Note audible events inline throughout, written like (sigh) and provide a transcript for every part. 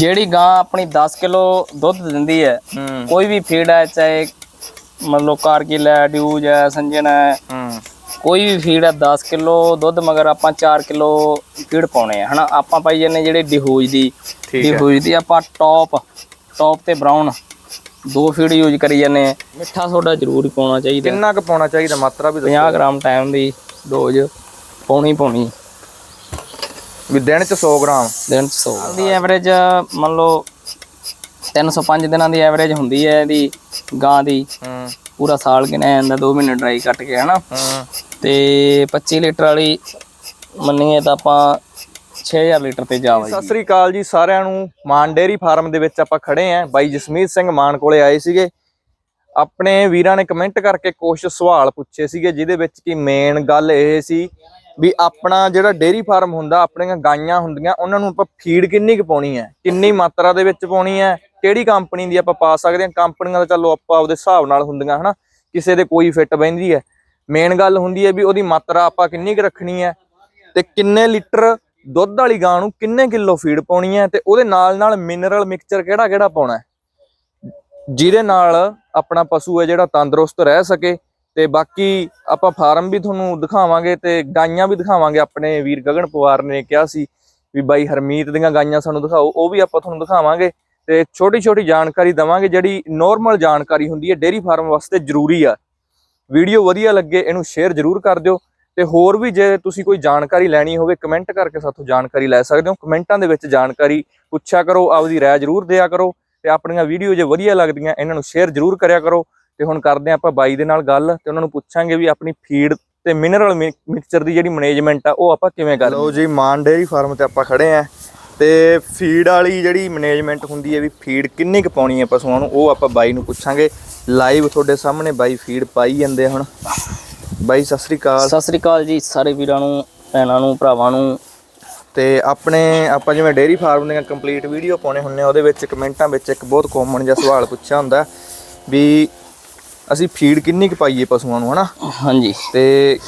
ਜਿਹੜੀ ਗਾਂ ਆਪਣੀ 10 ਕਿਲੋ ਦੁੱਧ ਦਿੰਦੀ ਹੈ ਕੋਈ ਵੀ ਫੀਡ ਹੈ ਚਾਹੇ ਮੰਨ ਲਓ ਕਾਰਗਿਲ ਹੈ ਡਿਊਜ ਹੈ ਸੰਜਨ ਹੈ ਕੋਈ ਵੀ ਫੀਡ ਹੈ 10 ਕਿਲੋ ਦੁੱਧ ਮਗਰ ਆਪਾਂ 4 ਕਿਲੋ ਫੀਡ ਪਾਉਣੇ ਆ ਹਨਾ? ਆਪਾਂ ਪਾਈ ਜਾਂਦੇ ਜਿਹੜੀ ਡਿਹੂਜ ਦੀ। ਡਿਹੂਜ ਦੀ ਆਪਾਂ ਟੌਪ ਟੌਪ ਤੇ ਬਰਾਊਨ ਦੋ ਫੀਡ ਯੂਜ਼ ਕਰੀ ਜਾਂਦੇ ਆ। ਮਿੱਠਾ ਸੋਡਾ ਜ਼ਰੂਰ ਪਾਉਣਾ ਚਾਹੀਦਾ। ਕਿੰਨਾ ਕੁ ਪਾਉਣਾ ਚਾਹੀਦਾ? ਮਾਤਰਾ ਵੀ ਦੱਸੋ। 50 ਗ੍ਰਾਮ ਟਾਈਮ ਦੀ ਡੋਜ਼ ਪਾਉਣੀ ਪਾਉਣੀ ਵੀ ਦਿਨ ਚ 100 ਗ੍ਰਾਮ। ਦਿਨ ਚ 100 ਦੀ ਐਵਰੇਜ ਮੰਨ ਲਓ 305 ਦਿਨਾਂ ਦੀ ਐਵਰੇਜ ਹੁੰਦੀ ਹੈ ਇਹਦੀ ਗਾਂ ਦੀ। ਹੂੰ। ਪੂਰਾ ਸਾਲ ਗਿਣਿਆ ਜਾਂਦਾ 2 ਮਹੀਨੇ ਡਰਾਈ ਕੱਟ ਕੇ ਹਨਾ? ਤੇ 25 ਲੀਟਰ ਵਾਲੀ ਮੰਨੀਏ ਤਾਂ ਆਪਾਂ 6000 ਲੀਟਰ ਤੇ ਜਾ ਸਤਿ ਸ੍ਰੀ ਅਕਾਲ ਜੀ ਸਾਰਿਆਂ ਨੂੰ। ਮਾਨ ਡੇਅਰੀ ਫਾਰਮ ਦੇ ਵਿੱਚ ਆਪਾਂ ਖੜੇ ਆਂ ਬਾਈ ਜਸਮੀਤ ਸਿੰਘ ਮਾਨ ਕੋਲੇ ਆਏ ਸੀਗੇ। ਆਪਣੇ ਵੀਰਾਂ ਨੇ ਕਮੈਂਟ ਕਰਕੇ ਕੁਝ ਸਵਾਲ ਪੁੱਛੇ ਸੀਗੇ ਜਿਹਦੇ ਵਿੱਚ ਕਿ ਮੇਨ ਗੱਲ ਇਹ ਸੀ ਵੀ ਆਪਣਾ ਜਿਹੜਾ ਡੇਅਰੀ ਫਾਰਮ ਹੁੰਦਾ, ਆਪਣੀਆਂ ਗਾਈਆਂ ਹੁੰਦੀਆਂ, ਉਹਨਾਂ ਨੂੰ ਆਪਾਂ ਫੀਡ ਕਿੰਨੀ ਕੁ ਪਾਉਣੀ ਹੈ? ਕਿੰਨੀ ਮਾਤਰਾ ਦੇ ਵਿੱਚ ਪਾਉਣੀ ਹੈ? ਕਿਹੜੀ ਕੰਪਨੀ ਦੀ ਆਪਾਂ ਪਾ ਸਕਦੇ ਹਾਂ? ਕੰਪਨੀਆਂ ਦਾ ਚਲੋ ਆਪਾਂ ਆਪਦੇ ਹਿਸਾਬ ਨਾਲ ਹੁੰਦੀਆਂ, ਹਨਾ? ਕਿਸੇ ਦੇ ਕੋਈ ਫਿੱਟ ਬਹਿੰਦੀ ਹੈ। ਮੇਨ ਗੱਲ ਹੁੰਦੀ ਹੈ ਵੀ ਉਹਦੀ ਮਾਤਰਾ ਆਪਾਂ ਕਿੰਨੀ ਕੁ ਰੱਖਣੀ ਹੈ ਤੇ ਕਿੰਨੇ ਲੀਟਰ ਦੁੱਧ ਵਾਲੀ ਗਾਂ ਨੂੰ ਕਿੰਨੇ ਕਿਲੋ ਫੀਡ ਪਾਉਣੀ ਹੈ ਤੇ ਉਹਦੇ ਨਾਲ ਨਾਲ ਮਿਨਰਲ ਮਿਕਸਚਰ ਕਿਹੜਾ ਕਿਹੜਾ ਪਾਉਣਾ ਹੈ? ਜਿਹਦੇ ਨਾਲ ਆਪਣਾ ਪਸ਼ੂ ਹੈ ਜਿਹੜਾ ਤੰਦਰੁਸਤ ਰਹਿ ਸਕੇ ਤੇ ਬਾਕੀ ਆਪਾਂ ਫਾਰਮ ਵੀ ਤੁਹਾਨੂੰ ਦਿਖਾਵਾਂਗੇ ਤੇ ਗਾਈਆਂ ਵੀ ਦਿਖਾਵਾਂਗੇ, ਆਪਣੇ ਵੀਰ ਗਗਨ ਪਵਾਰ ਨੇ ਕਿਹਾ ਸੀ ਵੀ ਬਾਈ ਹਰਮੀਤ ਦੀਆਂ ਗਾਈਆਂ ਸਾਨੂੰ ਦਿਖਾਓ, ਉਹ ਵੀ ਆਪਾਂ ਤੁਹਾਨੂੰ ਦਿਖਾਵਾਂਗੇ ਤੇ ਛੋਟੀ ਛੋਟੀ ਜਾਣਕਾਰੀ ਦਵਾਂਗੇ, ਜਿਹੜੀ ਨੋਰਮਲ ਜਾਣਕਾਰੀ ਹੁੰਦੀ ਹੈ ਡੇਅਰੀ ਫਾਰਮ ਵਾਸਤੇ ਜ਼ਰੂਰੀ ਆ। ਵੀਡੀਓ ਵਧੀਆ ਲੱਗੇ, ਇਹਨੂੰ ਸ਼ੇਅਰ ਜ਼ਰੂਰ ਕਰ ਦਿਓ ਤੇ ਹੋਰ ਵੀ ਜੇ ਤੁਸੀਂ ਕੋਈ ਜਾਣਕਾਰੀ ਲੈਣੀ ਹੋਵੇ ਕਮੈਂਟ ਕਰਕੇ ਸਾਥੋਂ ਜਾਣਕਾਰੀ ਲੈ ਸਕਦੇ ਹੋ। ਕਮੈਂਟਾਂ ਦੇ ਵਿੱਚ ਜਾਣਕਾਰੀ ਪੁੱਛਿਆ ਕਰੋ, ਆਪਦੀ ਰਾਏ ਜ਼ਰੂਰ ਦਿਆ ਕਰੋ ਤੇ ਆਪਣੀਆਂ ਵੀਡੀਓ ਜੇ ਵਧੀਆ ਲੱਗਦੀਆਂ, ਇਹਨਾਂ ਨੂੰ ਸ਼ੇਅਰ ਜ਼ਰੂਰ ਕਰਿਆ ਕਰੋ। ਤੇ ਹੁਣ ਕਰਦੇ ਹਾਂ ਆਪਾਂ ਬਾਈ ਦੇ ਨਾਲ ਗੱਲ ਤੇ ਉਹਨਾਂ ਨੂੰ ਪੁੱਛਾਂਗੇ ਵੀ ਆਪਣੀ ਫੀਡ ਤੇ ਮਿਨਰਲ ਮਿਕਸਚਰ ਦੀ ਜਿਹੜੀ ਮੈਨੇਜਮੈਂਟ ਆ ਉਹ ਆਪਾਂ ਕਿਵੇਂ ਕਰਦੇ ਲਓ ਜੀ ਮਾਨ ਡੇਅਰੀ ਫਾਰਮ ਤੇ ਆਪਾਂ ਖੜੇ ਆ ਤੇ ਫੀਡ ਵਾਲੀ ਜਿਹੜੀ ਮੈਨੇਜਮੈਂਟ ਹੁੰਦੀ ਹੈ ਵੀ ਫੀਡ ਕਿੰਨੀ ਕੁ ਪਾਉਣੀ ਹੈ ਪਸ਼ੂਆਂ ਨੂੰ ਉਹ ਆਪਾਂ ਬਾਈ ਨੂੰ ਪੁੱਛਾਂਗੇ। ਲਾਈਵ ਤੁਹਾਡੇ ਸਾਹਮਣੇ ਬਾਈ ਫੀਡ ਪਾਈ ਜਾਂਦੇ ਹੁਣ। ਬਾਈ ਸਤਿ ਸ੍ਰੀ ਅਕਾਲ। ਸਤਿ ਸ੍ਰੀ ਅਕਾਲ ਜੀ ਸਾਰੇ ਵੀਰਾਂ ਨੂੰ ਭੈਣਾਂ ਨੂੰ ਭਰਾਵਾਂ ਨੂੰ। ਤੇ ਆਪਣੇ ਆਪਾਂ ਜਿਵੇਂ ਡੇਅਰੀ ਫਾਰਮ ਦੀਆਂ ਕੰਪਲੀਟ ਵੀਡੀਓ ਪਾਉਣੇ ਹੁੰਨੇ ਆ ਉਹਦੇ ਵਿੱਚ ਕਮੈਂਟਾਂ ਵਿੱਚ ਇੱਕ ਬਹੁਤ ਕਾਮਨ ਜਿਹਾ ਸਵਾਲ ਪੁੱਛਿਆ ਹੁੰਦਾ ਵੀ ਅਸੀਂ ਫੀਡ ਕਿੰਨੀ ਕੁ ਪਾਈਏ ਪਸ਼ੂਆਂ ਨੂੰ ਹਨਾ? ਹਾਂਜੀ। ਤੇ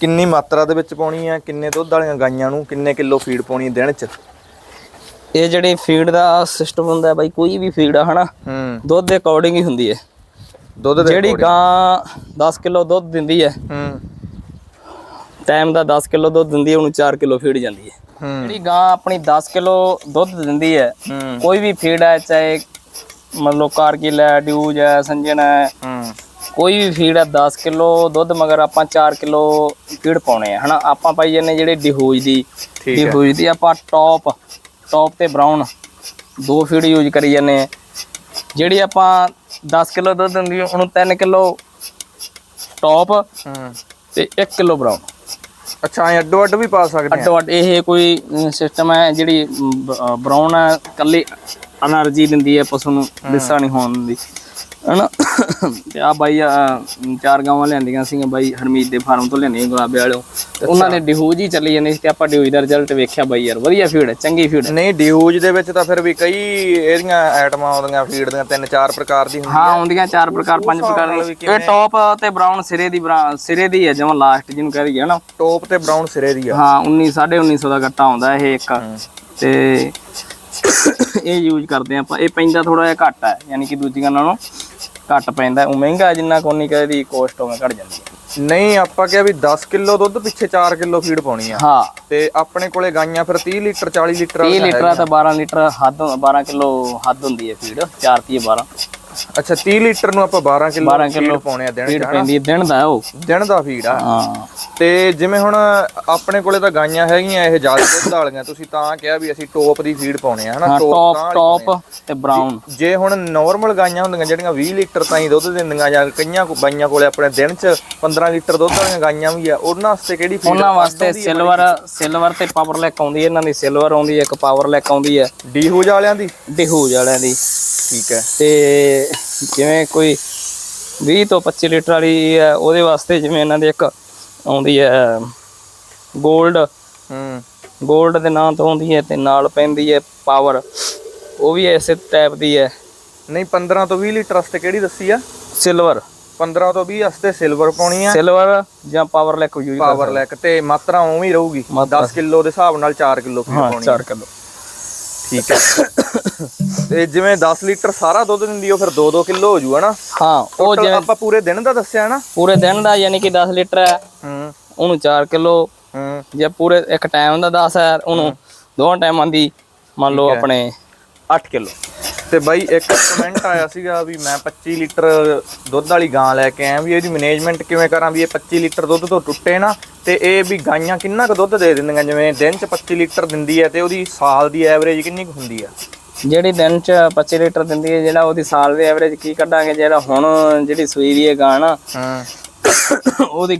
ਕਿੰਨੀ ਮਾਤਰਾ ਦੇ ਵਿੱਚ ਪਾਉਣੀ ਹੈ ਕਿੰਨੇ ਦੁੱਧ ਵਾਲੀਆਂ ਗਾਈਆਂ ਨੂੰ ਕਿੰਨੇ ਕਿਲੋ ਫੀਡ ਪਾਉਣੀ ਦਿਨ 'ਚ? ਇਹ ਜਿਹੜੀ ਫੀਡ ਦਾ ਸਿਸਟਮ ਹੁੰਦਾ ਬਾਈ ਕੋਈ ਵੀ ਫੀਡ ਆ ਹਨਾ? ਦੁੱਧ ਦੇ ਅਕੋਰਡਿੰਗ ਹੀ ਹੁੰਦੀ ਹੈ ਦੁੱਧ ਦੇ ਜਿਹੜੀ ਗਾਂ 10 ਕਿਲੋ ਦੁੱਧ ਦਿੰਦੀ ਹੈ ਹੂੰ। ਟਾਈਮ ਦਾ 10 ਕਿਲੋ ਦੁੱਧ ਦਿੰਦੀ ਹੈ ਉਹਨੂੰ 4 ਕਿਲੋ ਫੀਡ ਜਾਂਦੀ ਹੈ। ਜਿਹੜੀ ਗਾਂ ਆਪਣੀ 10 ਕਿਲੋ ਦੁੱਧ ਦਿੰਦੀ ਹੈ ਹੂੰ। ਕੋਈ ਵੀ ਫੀਡ ਹੈ ਚਾਹੇ ਮੰਨ ਲਓ ਕਾਰਗਿਲ ਹੈ ਡਿਊਜ ਹੈ ਸੰਜਨ ਹੈ। ਹੂੰ। ਕੋਈ ਵੀ ਫੀਡ ਹੈ 10 ਕਿਲੋ ਦੁੱਧ ਮਗਰ ਆਪਾਂ 4 ਕਿਲੋ ਫੀਡ ਪਾਉਣੇ ਆ ਹਨਾ? ਆਪਾਂ ਪਾਈ ਜਾਂਦੇ ਜਿਹੜੀ ਡਿਹੂਜ ਦੀ। ਡਿਹੂਜ ਦੀ ਆਪਾਂ ਟੌਪ ਟੌਪ ਤੇ ਬਰਾਊਨ ਦੋ ਫੀਡ ਯੂਜ਼ ਕਰੀ ਜਾਂਦੇ ਆ। ਜਿਹੜੀ ਆਪਾਂ 10 ਕਿਲੋ ਦੁੱਧ ਦਿੰਦੀ ਉਹਨੂੰ 3 ਕਿਲੋ ਟੌਪ ਤੇ 1 ਕਿਲੋ ਬਰਾਊਨ ਅੱਛਾ ਐ ਅੱਡੋ ਅੱਡ ਵੀ ਪਾ ਸਕਦੇ ਆ? ਅੱਡੋ ਅੱਡ ਇਹ ਕੋਈ ਸਿਸਟਮ ਹੈ ਜਿਹੜੀ ਬਰਾਉਨ ਕੱਲੀ એનર્ਜੀ ਦਿੰਦੀ ਹੈ ਪਸ਼ੂ ਨੂੰ ਲਿੱਸਾ ਨਹੀਂ ਹੋਣ ਦੀ ਹਨਾ? ਤੇ ਆ ਬਾਈ ਆ, ਚਾਰ ਗਾਵਾਂ ਲਿਆਂਦੀਆਂ ਸੀਗੀਆਂ ਬਾਈ ਹਰਮੀਤ ਦੇ ਫਾਰਮ ਤੋਂ ਲਿਆਂਦੀਆਂ ਗੁਲਾਬੇ ਵਾਲਿਓ। ਤੇ ਉਹਨਾਂ ਦੇ ਡਿਹੂਜ ਹੀ ਚੱਲੀ ਜਾਂਦੀ ਸੀ ਤੇ ਆਪਾਂ ਡਿਹੂਜ ਦਾ ਰਿਜ਼ਲਟ ਵੇਖਿਆ ਬਾਈ ਯਾਰ ਵਧੀਆ ਫੀਡ ਹੈ ਚੰਗੀ ਫੀਡ ਹੈ। ਨਹੀਂ ਡਿਊਜ ਦੇ ਵਿੱਚ ਤਾਂ ਫਿਰ ਵੀ ਕਈ ਇਹਦੀਆਂ ਆਈਟਮਾਂ ਆਉਂਦੀਆਂ ਫੀਡ ਦੀਆਂ ਤਿੰਨ ਚਾਰ ਪ੍ਰਕਾਰ ਦੀ ਹੁੰਦੀ ਹਾਂ ਆਉਂਦੀਆਂ ਚਾਰ ਪ੍ਰਕਾਰ ਪੰਜ ਪ੍ਰਕਾਰ ਦੀ। ਇਹ ਟੌਪ ਤੇ ਬਰਾਊਨ ਸਿਰੇ ਦੀ ਸਿਰੇ ਦੀ ਹੈ ਜਿਵੇਂ ਲਾਸਟ ਜਿਹਨੂੰ ਕਹਿ ਦਈਏ ਨਾ ਟੋਪ ਤੇ ਬਰਾਊਨ ਸਿਰੇ ਦੀ ਆ। ਹਾਂ 19 1950 ਦਾ ਗੱਟਾ ਆਉਂਦਾ ਇਹ ਇੱਕ। ਤੇ ਇਹ ਯੂਜ਼ ਕਰਦੇ ਆਪਾਂ। ਇਹ ਪੈਂਦਾ ਥੋੜਾ ਜਿਹਾ ਘੱਟ ਹੈ ਯਾਨੀ ਕਿ ਦੂਜੀਆਂ ਨਾਲੋਂ ਘੱਟ ਪੈਂਦਾ। ਉਹ ਮਹਿੰਗਾ ਜਿੰਨਾ ਕੋਨੀ ਕਹੇ ਦੀ ਕੋਸਟ ਹੋਵੇ ਘਟ ਜਾਂਦੀ ਹੈ। ਨਹੀਂ ਆਪਾਂ ਕਿਹਾ ਵੀ 10 ਕਿਲੋ ਦੁੱਧ ਪਿੱਛੇ 4 ਕਿਲੋ ਫੀਡ ਪਾਉਣੀ ਆ। ਹਾਂ। ਤੇ ਆਪਣੇ ਕੋਲੇ ਗਾਈਆਂ ਫਿਰ 30 ਲੀਟਰ 40 ਲੀਟਰ 30 ਵਾਲੀਆਂ ਲੀਟਰ ਤਾਂ 12 ਲੀਟਰ ਹੱਦ 12 ਕਿਲੋ ਹੱਦ ਹੁੰਦੀ ਹੈ ਫੀਡ 4 30 12 ਅੱਛਾ 30 ਲੀਟਰ ਨੂੰ ਆਪਾਂ 12 ਕਿਲੋ 12 ਕਿਲੋ ਪਾਉਣੇ ਆ ਦਿਨ ਫੀਡ? ਪੈਂਦੀ ਹੈ ਦਿਨ ਦਾ ਉਹ। ਦਿਨ ਦਾ ਫੀਡ ਆ। ਹਾਂ। ਤੇ ਜਿਵੇਂ ਹੁਣ ਆਪਣੇ ਕੋਲੇ ਤਾਂ ਗਾਈਆਂ ਹੈਗੀਆਂ ਇਹ ਜ਼ਿਆਦਾ ਦੁੱਧ ਵਾਲੀਆਂ ਤੁਸੀਂ ਤਾਂ ਕਿਹਾ ਵੀ ਅਸੀਂ ਟੋਪ ਦੀ ਫੀਡ ਪਾਉਣੇ ਆ ਹਨਾ? ਟੌਪ ਟੌਪ ਤੇ ਬਰਾਊਨ ਜੇ ਹੁਣ ਨਾਰਮਲ ਗਾਈਆਂ ਹੁੰਦੀਆਂ ਜਿਹੜੀਆਂ 20 ਲੀਟਰ ਤਾਈਂ ਦੁੱਧ ਦਿੰਦੀਆਂ ਜਾਂ ਕਈਆਂ ਬਾਈਆਂ ਕੋਲੇ ਆਪਣੇ ਦਿਨ ਚ 15 ਲੀਟਰ ਦੁੱਧ ਵਾਲੀਆਂ ਗਾਈਆਂ ਵੀ ਆ ਉਹਨਾਂ ਵਾਸਤੇ ਕਿਹੜੀ ਫੀਡ ਉਹਨਾਂ ਵਾਸਤੇ ਸਿਲਵਰ ਸਿਲਵਰ ਤੇ ਪਾਵਰ ਲੈਕ ਆਉਂਦੀ ਹੈ ਇਹਨਾਂ ਦੀ ਸਿਲਵਰ ਆਉਂਦੀ ਹੈ ਇੱਕ ਪਾਵਰ ਲੈਕ ਆਉਂਦੀ ਹੈ। ਡੀਹੂਜ ਵਾਲਿਆਂ ਦੀ? ਡਿਹੂਜ ਵਾਲਿਆਂ ਦੀ। ਠੀਕ ਹੈ। ਤੇ ਜਿਵੇਂ ਕੋਈ 20 ਤੋਂ 25 ਲੀਟਰ ਵਾਲੀ ਹੈ ਉਹਦੇ ਵਾਸਤੇ ਜਿਵੇਂ ਇਹਨਾਂ ਦੇ ਇੱਕ ਆਉਂਦੀ ਹੈ 골ਡ ਹੂੰ। 골ਡ ਦੇ ਨਾਂ ਤੋਂ ਆਉਂਦੀ ਹੈ ਤੇ ਨਾਲ ਪੈਂਦੀ ਹੈ ਪਾਵਰ ਉਹ ਵੀ ਇਸੇ ਟਾਈਪ ਦੀ ਹੈ। ਨਹੀਂ 15 ਤੋਂ 20 ਲੀਟਰ ਵਾਸਤੇ ਕਿਹੜੀ ਦੱਸੀ ਆ? ਸਿਲਵਰ 15 ਤੋਂ 20 ਵਾਸਤੇ ਸਿਲਵਰ ਪਾਉਣੀ ਆ। ਸਿਲਵਰ ਜਾਂ power lac use power lac ਤੇ ਮਾਤਰਾ ਉਵੇਂ ਹੀ ਰਹੂਗੀ। 10 ਕਿਲੋ ਦੇ ਹਿਸਾਬ ਨਾਲ 4 ਕਿਲੋ ਪਾਉਣੀ 4 ਕਿਲੋ। ਠੀਕ ਹੈ। ਤੇ ਜਿਵੇਂ 10 ਲੀਟਰ ਸਾਰਾ ਦੁੱਧ ਦਿੰਦੀ ਉਹ ਫਿਰ 2-2 ਕਿਲੋ ਹੋ ਜੂ ਹਨਾ ਹਾਂ ਉਹ ਜਿਵੇਂ ਆਪਾਂ ਪੂਰੇ ਦਿਨ ਦਾ ਦੱਸਿਆ ਨਾ? ਪੂਰੇ ਦਿਨ ਦਾ ਯਾਨੀ ਕਿ 10 ਲੀਟਰ ਹੈ ਹੂੰ। ਉਹਨੂੰ 4 ਕਿਲੋ। ਹੂੰ। ਜੇ ਪੂਰੇ ਇੱਕ ਟਾਈਮ ਦਾ 10 ਹੈ ਉਹਨੂੰ ਦੋਵਾਂ ਟਾਈਮਾਂ ਦੀ ਮੰਨ ਲਓ ਆਪਣੇ 8 ਕਿਲੋ। ਤੇ ਬਾਈ ਇੱਕ ਕਮੈਂਟ ਆਇਆ ਸੀਗਾ ਵੀ ਮੈਂ 25 ਲੀਟਰ ਦੁੱਧ ਵਾਲੀ ਗਾਂ ਲੈ ਕੇ ਆਇਆ ਵੀ ਇਹਦੀ ਮੈਨੇਜਮੈਂਟ ਕਿਵੇਂ ਕਰਾਂ ਵੀ ਇਹ 25 ਲੀਟਰ ਦੁੱਧ ਤੋਂ ਟੁੱਟੇ ਨਾ ਤੇ ਇਹ ਵੀ ਗਾਈਆਂ ਕਿੰਨਾ ਕੁ ਦੁੱਧ ਦੇ ਦਿੰਦੀਆਂ ਜਿਵੇਂ ਦਿਨ ਚ 25 ਲੀਟਰ ਦਿੰਦੀ ਹੈ ਤੇ ਉਹਦੀ ਸਾਲ ਦੀ ਐਵਰੇਜ ਕਿੰਨੀ ਕੁ ਹੁੰਦੀ ਆ ਜਿਹੜੀ ਦਿਨ ਚ 25 ਲੀਟਰ ਦਿੰਦੀ ਹੈ ਜਿਹੜਾ ਉਹਦੀ ਸਾਲ ਦੀ ਐਵਰੇਜ ਕੀ ਕੱਢਾਂਗੇ ਜਿਹੜਾ ਹੁਣ ਜਿਹੜੀ ਸੂਈ ਦੀ ਹੈ ਗਾਂ ਨਾ ਹਾਂ। ਉਹਦੀ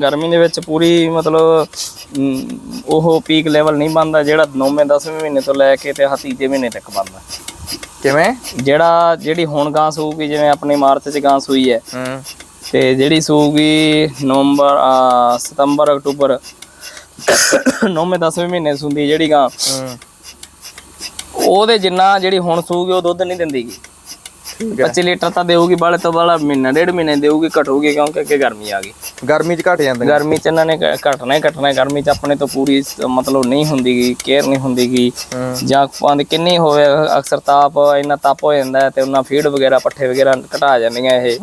ਗਰਮੀ ਦੇ ਵਿੱਚ ਪੂਰੀ ਮਤਲਬ ਉਹ ਪੀਕ ਲੈਵਲ ਨਹੀਂ ਬਣਦਾ ਜਿਹੜਾ 9ਵੇਂ 10ਵੇਂ ਮਹੀਨੇ ਤੋਂ ਲੈ ਕੇ ਤੇ ਆਹ ਤੀਜੇ ਮਹੀਨੇ ਤੱਕ ਬਣਦਾ। ਕਿਵੇਂ? ਜਿਹੜਾ ਜਿਹੜੀ ਹੁਣ ਗਾਂ ਸੂਗੀ ਜਿਵੇਂ ਆਪਣੀ ਮਾਰਚ ਚ ਗਾਂ ਸੂਈ ਹੈ। ਤੇ ਜਿਹੜੀ ਸੂਗੀ ਨਵੰਬਰ ਸਤੰਬਰ ਅਕਤੂਬਰ 9ਵੇਂ 10ਵੇਂ ਮਹੀਨੇ ਸੂੰਦੀ ਜਿਹੜੀ ਗਾਂ ਉਹਦੇ ਜਿੰਨਾ ਜਿਹੜੀ ਹੁਣ ਸੂਗੀ ਉਹ ਦੁੱਧ ਨਹੀਂ ਦਿੰਦੀਗੀ। 25 ਲੀਟਰ ਤਾਂ ਦੇਊਗੀ ਬਾਲੇ ਤੋਂ ਬਾਲਾ ਮਹੀਨਾ ਡੇਢ ਮਹੀਨੇ ਦੇਊਗੀ ਘਟੂਗੀ ਕਿਉਂਕਿ ਅੱਗੇ ਗਰਮੀ ਆ ਗਈ। ਗਰਮੀ ਚ ਘਟ ਜਾਂਦੀਆਂ ਗਰਮੀ ਚ ਇਹਨਾਂ ਨੇ ਘਟਣਾ ਹੀ ਘਟਣਾ ਹੈ। ਗਰਮੀ ਚ ਆਪਣੇ ਤੋਂ ਪੂਰੀ ਮਤਲਬ ਨਹੀਂ ਹੁੰਦੀਗੀ ਕੇਅਰ ਨਹੀਂ ਹੁੰਦੀਗੀ। ਜਾਂ ਭਾਵੇਂ ਕਿੰਨੀ ਹੋਵੇ ਅਕਸਰ ਤਾਪ ਇੰਨਾ ਤਾਪ ਹੋ ਜਾਂਦਾ ਤੇ ਉਹਨਾਂ ਫੀਡ ਵਗੈਰਾ ਪੱਠੇ ਵਗੈਰਾ ਘਟਾ ਜਾਂਦੀਆਂ ਇਹ।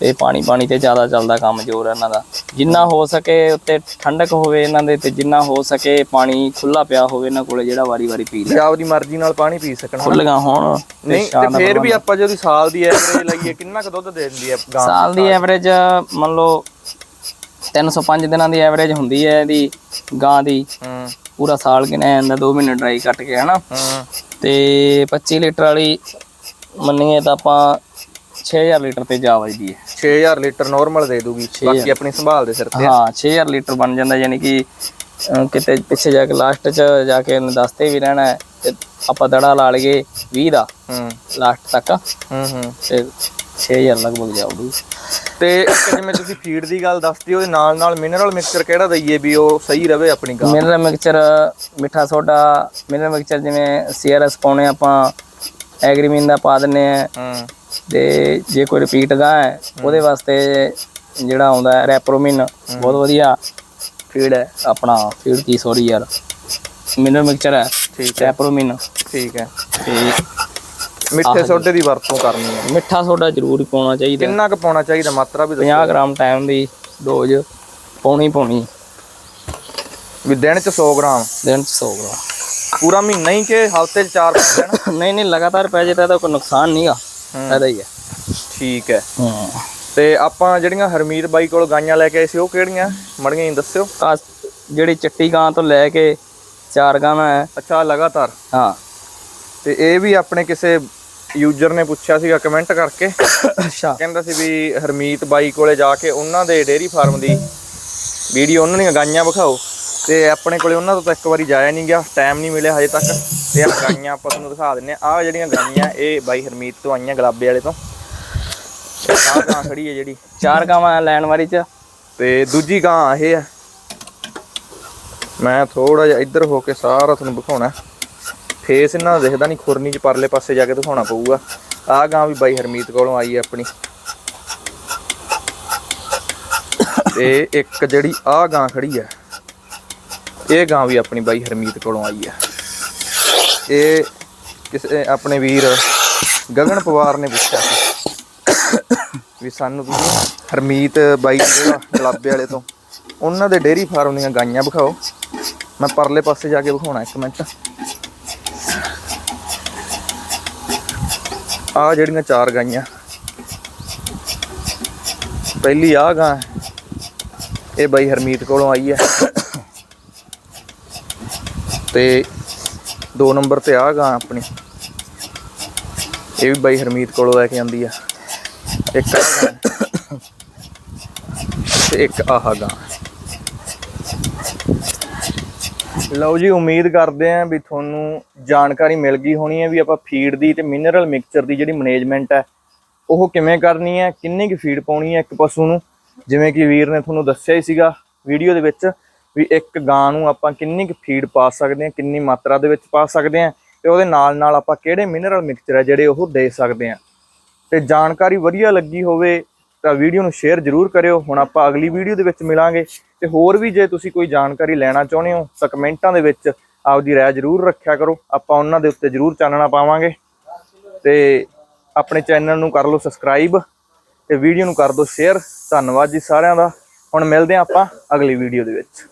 ਤੇ ਪਾਣੀ ਪਾਣੀ ਤੇ ਜ਼ਿਆਦਾ ਚੱਲਦਾ ਕੰਮ ਜ਼ੋਰ ਇਹਨਾਂ ਦਾ। ਜਿੰਨਾ ਹੋ ਸਕੇ ਉੱਤੇ ਠੰਡਕ ਹੋਵੇ ਇਹਨਾਂ ਦੇ ਤੇ ਜਿੰਨਾ ਹੋ ਸਕੇ ਪਾਣੀ ਖੁੱਲਾ ਪਿਆ ਹੋਵੇ ਇਹਨਾਂ ਕੋਲੇ ਜਿਹੜਾ ਵਾਰੀ ਵਾਰੀ ਪੀ ਲੈ ਆਪਦੀ ਮਰਜ਼ੀ ਨਾਲ ਪਾਣੀ ਪੀ ਸਕਣ। ਖੁੱਲੀਆਂ ਹੋਣ ਨਹੀਂ ਤੇ ਫੇਰ ਵੀ ਆਪਾਂ ਜੇ ਉਹਦੀ ਸਾਲ ਦੀ ਐਵਰੇਜ ਲਈਏ ਕਿੰਨਾ ਕੁ ਦੁੱਧ ਦੇ ਦਿੰਦੀ ਹੈ ਗਾਂ ਸਾਲ ਦੀ ਐਵਰੇਜ ਮੰਨ ਲਓ 305 ਦਿਨਾਂ ਦੀ ਐਵਰੇਜ ਹੁੰਦੀ ਹੈ ਇਹਦੀ ਗਾਂ ਦੀ। ਪੂਰਾ ਸਾਲ ਗਿਣਿਆ ਜਾਂਦਾ 2 ਮਹੀਨੇ ਡਰਾਈ ਕੱਟ ਕੇ ਹਨਾ? ਤੇ 25 ਲੀਟਰ ਵਾਲੀ ਮੰਨੀਏ ਤਾਂ ਆਪਾਂ 6000 ਲੀਟਰ ਤੇ ਜਾ ਵਜਦੀ ਹੈ 6000 ਲੀਟਰ ਨਾਰਮਲ ਦੇ ਦੂਗੀ ਬਾਕੀ ਆਪਣੀ ਸੰਭਾਲ ਦੇ ਸਿਰ ਤੇ ਹਾਂ 6000 ਲੀਟਰ ਬਣ ਜਾਂਦਾ ਯਾਨੀ ਕਿ ਕਿਤੇ ਪਿੱਛੇ ਜਾ ਕੇ ਲਾਸਟ 'ਚ ਜਾ ਕੇ ਇਹਨੇ ਦੱਸਤੇ ਵੀ ਰਹਿਣਾ ਹੈ ਤੇ ਆਪਾਂ ਦੜਾ ਲਾ ਲਈਏ 20 ਦਾ ਹੂੰ। ਲਾਸਟ ਤੱਕ। ਹੂੰ ਹੂੰ। ਤੇ 6000 ਲਗਭਗ ਜਾਊਗੀ। ਤੇ ਜਿਵੇਂ ਤੁਸੀਂ ਫੀਡ ਦੀ ਗੱਲ ਦੱਸਦੀ ਉਹਦੇ ਨਾਲ ਨਾਲ ਮਿਨਰਲ ਮਿਕਸਚਰ ਕਿਹੜਾ ਦਈਏ ਵੀ ਉਹ ਸਹੀ ਰਵੇ ਆਪਣੀ ਗਾਂ ਮਿਨਰਲ ਮਿਕਸਚਰ ਮਿੱਠਾ ਸੋਡਾ ਮਿਨਰਲ ਮਿਕਸਚਰ ਜਿਵੇਂ ਸੀਆਰਐਸ ਪਾਉਣੇ ਆਪਾਂ ਐਗਰੀਮੀਨ ਦਾ ਪਾ ਦਿੰਨੇ ਆ ਹੂੰ। ਤੇ ਜੇ ਕੋਈ ਰਿਪੀਟ ਗਾ ਹੈ ਉਹਦੇ ਵਾਸਤੇ ਜਿਹੜਾ ਆਉਂਦਾ ਹੈ ਰੈਪਰੋਮਿਨ ਬਹੁਤ ਵਧੀਆ ਫੀਡ ਹੈ ਆਪਣਾ ਫੀਡ ਕੀ ਸੌਰੀ ਯਾਰ ਮਿਨਰਲ ਮਿਕਸਚਰ ਹੈ ਠੀਕ ਹੈ। ਰੈਪਰੋਮਿਨ ਠੀਕ ਹੈ। ਤੇ ਮਿੱਠੇ ਸੋਡੇ ਦੀ ਵਰਤੋਂ ਕਰਨੀ ਹੈ। ਮਿੱਠਾ ਸੋਡਾ ਜ਼ਰੂਰ ਪਾਉਣਾ ਚਾਹੀਦਾ। ਕਿੰਨਾ ਕੁ ਪਾਉਣਾ ਚਾਹੀਦਾ ਮਾਤਰਾ ਵੀ ਦੱਸੋ। 50 ਗ੍ਰਾਮ ਟਾਈਮ ਦੀ ਡੋਜ਼ ਪਾਉਣੀ ਪਾਉਣੀ। ਵੀ ਦਿਨ ਚ 100 ਗ੍ਰਾਮ। ਦਿਨ ਚ 100 ਗ੍ਰਾਮ। ਪੂਰਾ ਮਹੀਨਾ ਹੀ ਕਿ ਹਫ਼ਤੇ ਚ 4 ਦਿਨ? (coughs) ਨਹੀਂ ਨਹੀਂ ਲਗਾਤਾਰ ਪੈ ਜੇ ਤਾਂ ਕੋਈ ਨੁਕਸਾਨ ਨਹੀਂਗਾ ਫਾਇਦਾ ਹੀ ਹੈ। ਠੀਕ ਹੈ। ਹਾਂ। ਤੇ ਆਪਾਂ ਜਿਹੜੀਆਂ ਹਰਮੀਤ ਬਾਈ ਕੋਲ ਗਾਈਆਂ ਲੈ ਕੇ ਆਏ ਸੀ ਉਹ ਕਿਹੜੀਆਂ? ਮੜੀਆਂ ਹੀ ਦੱਸਿਓ। ਆ ਜਿਹੜੀ ਚਿੱਟੀ ਗਾਂ ਤੋਂ ਲੈ ਕੇ ਚਾਰ ਗਾਵਾਂ ਹੈ ਅੱਛਾ ਲਗਾਤਾਰ। ਹਾਂ। ਤੇ ਇਹ ਵੀ ਆਪਣੇ ਕਿਸੇ ਯੂਜ਼ਰ ਨੇ ਪੁੱਛਿਆ ਸੀਗਾ ਕਮੈਂਟ ਕਰਕੇ। ਅੱਛਾ। ਕਹਿੰਦਾ ਸੀ ਵੀ ਹਰਮੀਤ ਬਾਈ ਕੋਲੇ ਜਾ ਕੇ ਉਹਨਾਂ ਦੇ ਡੇਅਰੀ ਫਾਰਮ ਦੀ ਵੀਡੀਓ ਉਹਨਾਂ ਦੀਆਂ ਗਾਈਆਂ ਵਿਖਾਓ। ਤੇ ਆਪਣੇ ਕੋਲੇ ਉਹਨਾਂ ਤੋਂ ਤਾਂ ਇੱਕ ਵਾਰੀ ਜਾਇਆ ਨਹੀਂ ਗਿਆ ਟਾਈਮ ਨਹੀਂ ਮਿਲਿਆ ਹਜੇ ਤੱਕ। ਤੇ ਆ ਗਾਈਆਂ ਆਪਾਂ ਤੁਹਾਨੂੰ ਦਿਖਾ ਦਿੰਨੇ ਆ ਜਿਹੜੀਆਂ ਗਾਈਆਂ, ਇਹ ਬਾਈ ਹਰਮੀਤ ਤੋਂ ਆਈਆਂ ਗਲਾਬੇ ਵਾਲੇ ਤੋਂ। ਆਹ ਗਾਂ ਖੜੀ ਹੈ ਜਿਹੜੀ। ਚਾਰ ਗਾਵਾਂ ਲੈਣ ਵਾਲੀ ਚ। ਤੇ ਦੂਜੀ ਗਾਂ ਇਹ ਹੈ। ਮੈਂ ਥੋੜਾ ਜਿਹਾ ਇੱਧਰ ਹੋ ਕੇ ਸਾਰਾ ਤੁਹਾਨੂੰ ਦਿਖਾਉਣਾ ਫੇਸ ਇਹਨਾਂ ਦਾ ਦਿਖਦਾ ਨਹੀਂ, ਖੁਰਨੀ ਚ ਪਰਲੇ ਪਾਸੇ ਜਾ ਕੇ ਦਿਖਾਉਣਾ ਪਊਗਾ। ਆਹ ਗਾਂ ਵੀ ਬਾਈ ਹਰਮੀਤ ਕੋਲੋਂ ਆਈ ਹੈ ਆਪਣੀ। ਤੇ ਇੱਕ ਜਿਹੜੀ ਆਹ ਗਾਂ ਖੜੀ ਹੈ, ਇਹ ਗਾਂ ਵੀ ਆਪਣੀ ਬਾਈ ਹਰਮੀਤ ਕੋਲੋਂ ਆਈ ਹੈ। ਇਹ ਕਿਸੇ ਆਪਣੇ ਵੀਰ ਗਗਨ ਪਵਾਰ ਨੇ ਪੁੱਛਿਆ ਸੀ ਵੀ ਸਾਨੂੰ ਤੁਸੀਂ ਹਰਮੀਤ ਬਾਈ ਜਿਹੜਾ ਗਲਾਬੇ ਵਾਲੇ ਤੋਂ, ਉਹਨਾਂ ਦੇ ਡੇਅਰੀ ਫਾਰਮ ਦੀਆਂ ਗਾਈਆਂ ਵਿਖਾਓ। ਮੈਂ ਪਰਲੇ ਪਾਸੇ ਜਾ ਕੇ ਵਿਖਾਉਣਾ ਇੱਕ ਮਿੰਟ। ਆ ਜਿਹੜੀਆਂ ਚਾਰ ਗਾਈਆਂ, ਪਹਿਲੀ ਆ ਗਾਂ ਇਹ ਬਾਈ ਹਰਮੀਤ ਕੋਲੋਂ ਆਈ ਹੈ। ਤੇ ਦੋ ਨੰਬਰ ਤੇ ਆ ਗਾਂ ਆਪਣੀ। ਇਹ ਵੀ ਬਾਈ ਹਰਮੀਤ ਕੋਲੋਂ ਲੈ ਕੇ ਆਂਦੀ ਆ। ਇੱਕ ਆਹ ਗਾਂ ਤੇ ਇੱਕ ਆਹ ਗਾਂ। ਲਓ ਜੀ, ਉਮੀਦ ਕਰਦੇ ਆਂ ਵੀ ਤੁਹਾਨੂੰ ਜਾਣਕਾਰੀ ਮਿਲ ਗਈ ਹੋਣੀ ਹੈ ਵੀ ਆਪਾਂ ਫੀਡ ਦੀ ਤੇ ਮਿਨਰਲ ਮਿਕਸਚਰ ਦੀ ਜਿਹੜੀ ਮੈਨੇਜਮੈਂਟ ਹੈ, ਉਹ ਕਿਵੇਂ ਕਰਨੀ ਹੈ, ਕਿੰਨੀ ਕੁ ਫੀਡ ਪਾਉਣੀ ਹੈ ਇੱਕ ਪਸ਼ੂ ਨੂੰ। ਜਿਵੇਂ ਕਿ ਵੀਰ ਨੇ ਤੁਹਾਨੂੰ ਦੱਸਿਆ ਹੀ ਸੀਗਾ ਵੀਡੀਓ ਦੇ ਵਿੱਚ ਵੀ ਇੱਕ ਗਾਂ ਨੂੰ ਆਪਾਂ ਕਿੰਨੀ ਕੁ ਫੀਡ ਪਾ ਸਕਦੇ ਹਾਂ, ਕਿੰਨੀ ਮਾਤਰਾ ਦੇ ਵਿੱਚ ਪਾ ਸਕਦੇ ਹਾਂ ਤੇ ਉਹਦੇ ਨਾਲ ਨਾਲ ਆਪਾਂ ਕਿਹੜੇ ਮਿਨਰਲ ਮਿਕਸਚਰ ਹੈ ਜਿਹੜੇ ਉਹ ਦੇ ਸਕਦੇ ਹਾਂ। ਤੇ ਜਾਣਕਾਰੀ ਵਧੀਆ ਲੱਗੀ ਹੋਵੇ ਤਾਂ ਵੀਡੀਓ ਨੂੰ ਸ਼ੇਅਰ ਜ਼ਰੂਰ ਕਰਿਓ। ਹੁਣ ਆਪਾਂ ਅਗਲੀ ਵੀਡੀਓ ਦੇ ਵਿੱਚ ਮਿਲਾਂਗੇ। ਤੇ ਹੋਰ ਵੀ ਜੇ ਤੁਸੀਂ ਕੋਈ ਜਾਣਕਾਰੀ ਲੈਣਾ ਚਾਹੁੰਦੇ ਹੋ ਤਾਂ ਕਮੈਂਟਾਂ ਦੇ ਵਿੱਚ ਆਪਦੀ ਰਾਏ ਜ਼ਰੂਰ ਰੱਖਿਆ ਕਰੋ। ਆਪਾਂ ਉਹਨਾਂ ਦੇ ਉੱਤੇ ਜ਼ਰੂਰ ਚਾਨਣਾ ਪਾਵਾਂਗੇ। ਤੇ ਆਪਣੇ ਚੈਨਲ ਨੂੰ ਕਰ ਲਓ ਸਬਸਕ੍ਰਾਈਬ ਤੇ ਵੀਡੀਓ ਨੂੰ ਕਰ ਦਿਓ ਸ਼ੇਅਰ ਧੰਨਵਾਦ ਜੀ ਸਾਰਿਆਂ ਦਾ। ਹੁਣ ਮਿਲਦੇ ਹਾਂ ਆਪਾਂ ਅਗਲੀ ਵੀਡੀਓ ਦੇ ਵਿੱਚ।